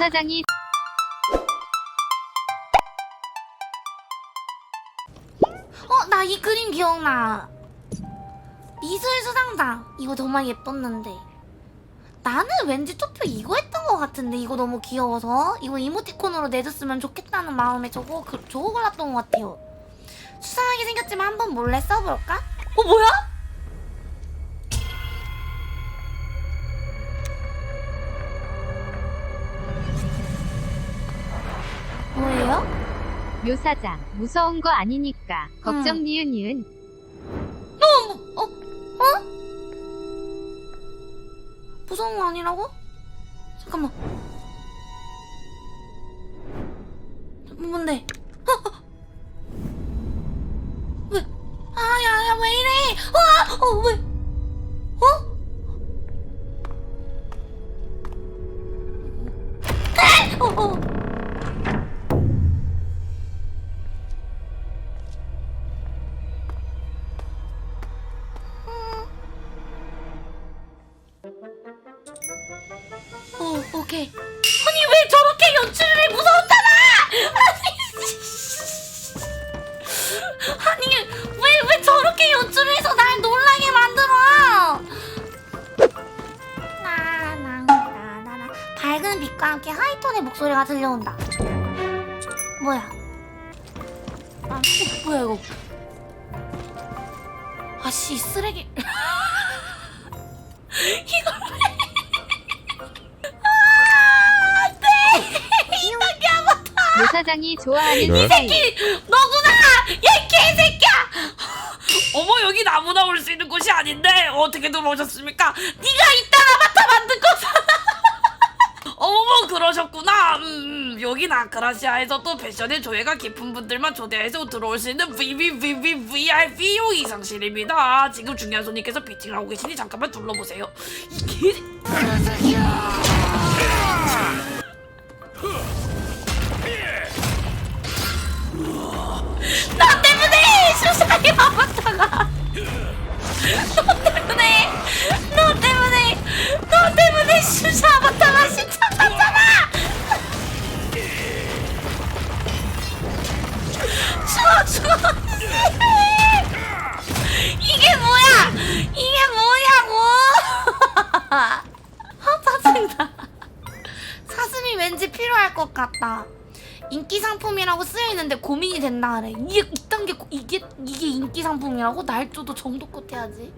사장이 어, 나 이 그림 기억나. 미술 수상장. 이거 정말 예뻤는데. 나는 왠지 투표 이거 했던 것 같은데 이거 너무 귀여워서 이거 이모티콘으로 내줬으면 좋겠다는 마음에 저거 그, 저거 골랐던 것 같아요. 수상하게 생겼지만 한번 몰래 써볼까? 어 뭐야? 묘사장 무서운 거 아니니까 걱정 니은 니은 어, 어, 어? 무서운 거 아니라고? 잠깐만. 뭔데? 어, 어. 왜? 아, 야, 야, 왜 이래? 와, 어, 왜? 빛과 함께 하이톤의 목소리가 들려온다. 뭐야? 아, 어, 뭐야 이거? 아씨 쓰레기. 왜? 아, 안 돼! 이딴 게 아무튼! 묘사장이 좋아하는 네? 스타일 너구나! 얘 개새끼야! 어머 여기 아무나 올 수 있는 곳이 아닌데 어떻게 들어오셨습니까? 네가 이딴 아바타 만든 거잖아! 어머 그러셨구나. 음, 여긴 아크라시아에서 또 패션의 조예가 깊은 분들만 초대해서 들어올 수 있는 VVVVVIP용 이상실입니다. 지금 중요한 손님께서 피팅을 하고 계시니 잠깐만 둘러보세요. 이게 나 때문에! 수상의 아바타가! 너 때문에! 너 때문에! 짜증나 사슴이 왠지 필요할 것 같다 인기 상품이라고 쓰여 있는데 고민이 된다 그래. 이게 이딴 게 고- 이게 이게 인기 상품이라고 날조도 정도껏 해야지.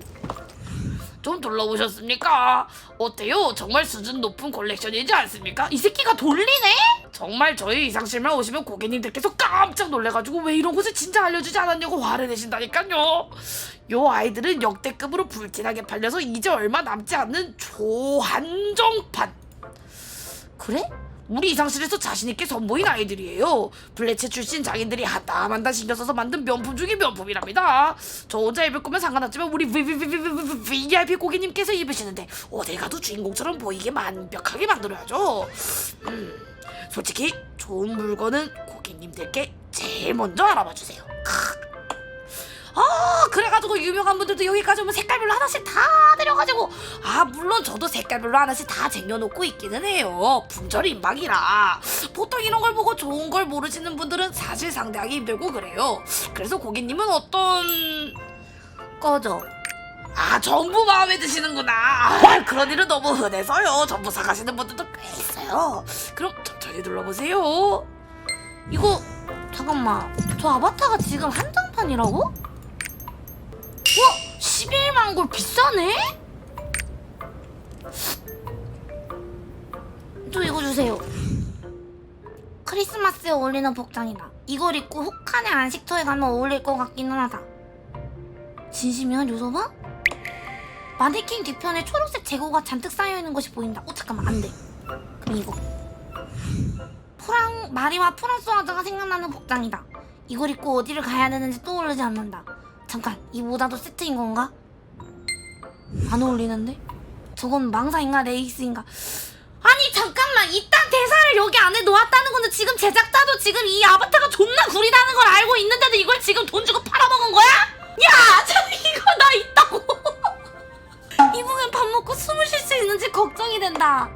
좀 둘러보셨습니까? 어때요? 정말 수준 높은 콜렉션이지 않습니까? 이 새끼가 돌리네? 정말 저희 이상실만 오시면 고객님들께서 깜짝 놀래가지고 왜 이런 곳을 진짜 알려주지 않았냐고 화를 내신다니까요. 요 아이들은 역대급으로 불티나게 팔려서 이제 얼마 남지 않는 조한정판. 그래? 우리 이상실에서 자신있게 선보인 아이들이에요. 블레체 출신 장인들이 한땀한땀 신경 써서 만든 명품 중의 명품이랍니다. 저 혼자 입을 거면 상관없지만 우리 VIP 고객님께서 입으시는데 어딜 가도 주인공처럼 보이게 완벽하게 만들어야죠. 음, 솔직히 좋은 물건은 고객님들께 제일 먼저 알아봐 주세요. 크. 아 그래가지고 유명한 분들도 여기까지 오면 색깔별로 하나씩 다 내려가지고 아 물론 저도 색깔별로 하나씩 다 쟁여놓고 있기는 해요 품절인방이라 보통 이런 걸 보고 좋은 걸 모르시는 분들은 사실 상대하기 힘들고 그래요 그래서 고객님은 어떤 꺼져. 아 전부 마음에 드시는구나 아, 그런 일은 너무 흔해서요 전부 사가시는 분들도 꽤 있어요 그럼 천천히 둘러보세요 이거 잠깐만. 저 아바타가 지금 한정판이라고? 와, 11만 골 비싸네? 저 이거 주세요. 크리스마스에 어울리는 복장이다. 이걸 입고 혹한의 안식처에 가면 어울릴 것 같기는 하다. 진심이야, 요서봐? 마네킹 뒤편에 초록색 재고가 잔뜩 쌓여있는 것이 보인다. 어, 잠깐만, 안 돼. 그럼 이거. 프랑, 마리와 프랑스와즈가 생각나는 복장이다. 이걸 입고 어디를 가야 되는지 떠오르지 않는다. 잠깐, 이 모자도 세트인 건가? 안 어울리는데? 저건 망사인가 레이스인가? 아니 잠깐만 이딴 대사를 여기 안에 놓았다는 건데 지금 제작자도 지금 이 아바타가 존나 구리다는 걸 알고 있는데도 이걸 지금 돈 주고 팔아먹은 거야? 야! 저 이거 나 있다고! 이분은 밥 먹고 숨을 쉴 수 있는지 걱정이 된다.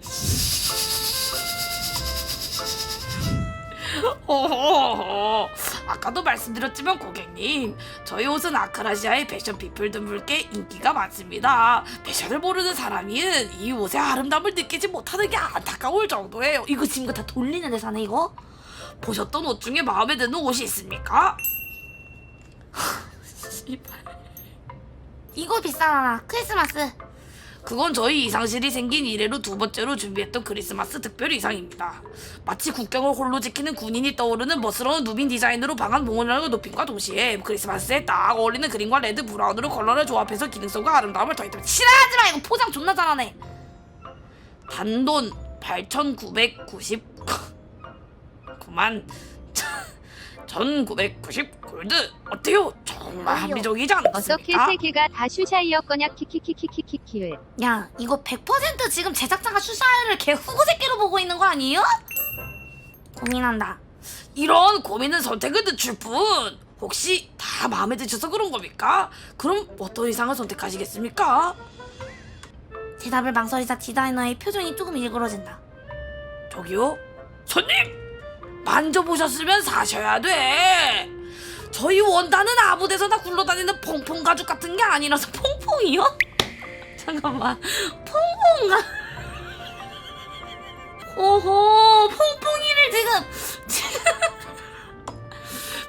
어허허. 아까도 말씀드렸지만 고객님 저희 옷은 아크라시아의 패션 피플들께 인기가 많습니다 패션을 모르는 사람은 이 옷의 아름다움을 느끼지 못하는 게 안타까울 정도예요 이거 지금 이거 다 돌리는 대사네 이거? 보셨던 옷 중에 마음에 드는 옷이 있습니까? 이거 비싸잖아 크리스마스 그건 저희 이상실이 생긴 이래로 두 번째로 준비했던 크리스마스 특별 의상입니다. 마치 국경을 홀로 지키는 군인이 떠오르는 멋스러운 누빈 디자인으로 방한 봉헌력을 높임과 동시에 크리스마스에 딱 어울리는 그린과 레드, 브라운으로 컬러를 조합해서 기능성과 아름다움을 더했다. 싫어하지 마 이거 포장 존나 잘하네 단돈 8,990 9만 1,990 골드 어때요? 정말. 합리적이지 어떻게 않습니까? 세 개가 다 슈샤이어 거냐 키키키키키키키 야 이거 100% 지금 제작자가 슈샤이를 개 후구 새끼로 보고 있는 거 아니에요? 고민한다 이런 고민은 선택을 늦출 뿐 혹시 다 마음에 드셔서 그런 겁니까? 그럼 어떤 의상을 선택하시겠습니까? 대답을 망설이자 디자이너의 표정이 조금 일그러진다 저기요 손님 만져보셨으면 사셔야 돼. 저희 원단은 아무 데서나 굴러다니는 퐁퐁 가죽 같은 게 아니라서 퐁퐁이요? 잠깐만. 퐁퐁가. 오호 퐁퐁이를 지금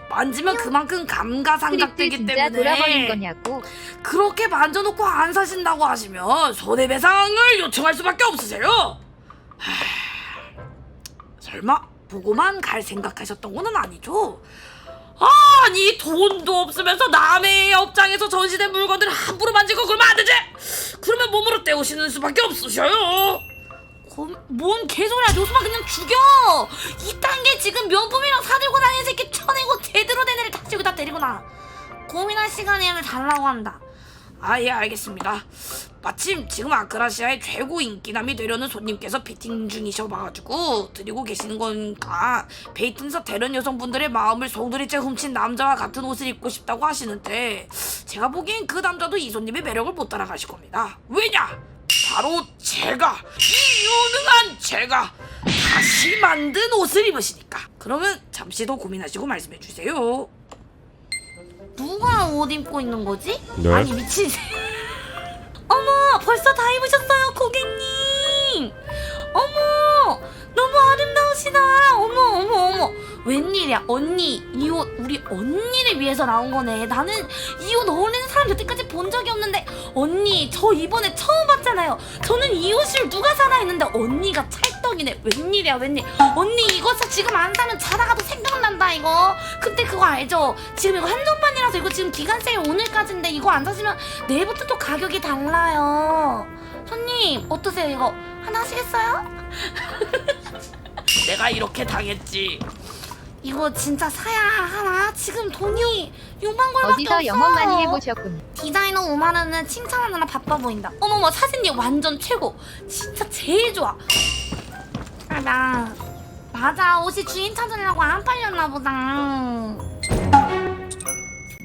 만지면 그만큼 감가상각되기 진짜 때문에 돌아버린 거냐고? 그렇게 만져놓고 안 사신다고 하시면 손해배상을 요청할 수밖에 없으세요. 하... 설마 보고만 갈 생각하셨던 거는 아니죠? 아니 돈도 없으면서 남의 업장에서 전시된 물건들을 함부로 만지고 그러면 안 되지. 그러면 몸으로 때우시는 수밖에 없으셔요. 고, 뭔 개소리야 요수만 그냥 죽여 이딴 게 지금 명품이랑 사들고 다니는 새끼 쳐내고 제대로 된 애를 닥치고 다 데리고 나 고민할 시간을 달라고 한다 아예 알겠습니다. 마침 지금 아크라시아의 최고 인기남이 되려는 손님께서 피팅 중이셔가지고 드리고 계시는 거니까 베이튼에서 다른 여성분들의 마음을 송두리째 훔친 남자와 같은 옷을 입고 싶다고 하시는데 제가 보기엔 그 남자도 이 손님의 매력을 못 따라가실 겁니다. 왜냐? 바로 제가 이 유능한 제가 다시 만든 옷을 입으시니까. 그러면 잠시 더 고민하시고 말씀해 주세요. 누가 옷 입고 있는 거지? 네. 아니 미친 벌써 다 입으셨어요 고객님. 어머 너무 아름다우시다. 어머 어머 어머. 웬일이야? 언니 이 옷 우리 언니를 위해서 나온 거네. 나는 이 옷 어울리는 사람 여태까지 본 적이 없는데 언니 저 이번에 처음 봤잖아요. 저는 이 옷을 누가 사나 했는데 언니가 찰떡이네. 웬일이야 웬일. 언니 이거 사 지금 안 사면 자다가도 생각난다 이거. 그때 그거 알죠? 지금 이거 한정판이라서 이거 지금 기간 세일 오늘까지인데 이거 안 사시면 내일부터 또 가격이 달라요. 손님 어떠세요 이거? 하나 하시겠어요? 내가 이렇게 당했지. 이거 진짜 사야 하나? 지금 돈이 6만 골밖에 어디서 영어. 많이 해보셨군 디자이너 5만 원은 칭찬하느라 바빠 보인다. 어머머 사진이 완전 최고. 진짜 제일 좋아. 아, 나 맞아. 옷이 주인 찾으려고 안 팔렸나 보다.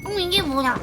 어 이게 뭐야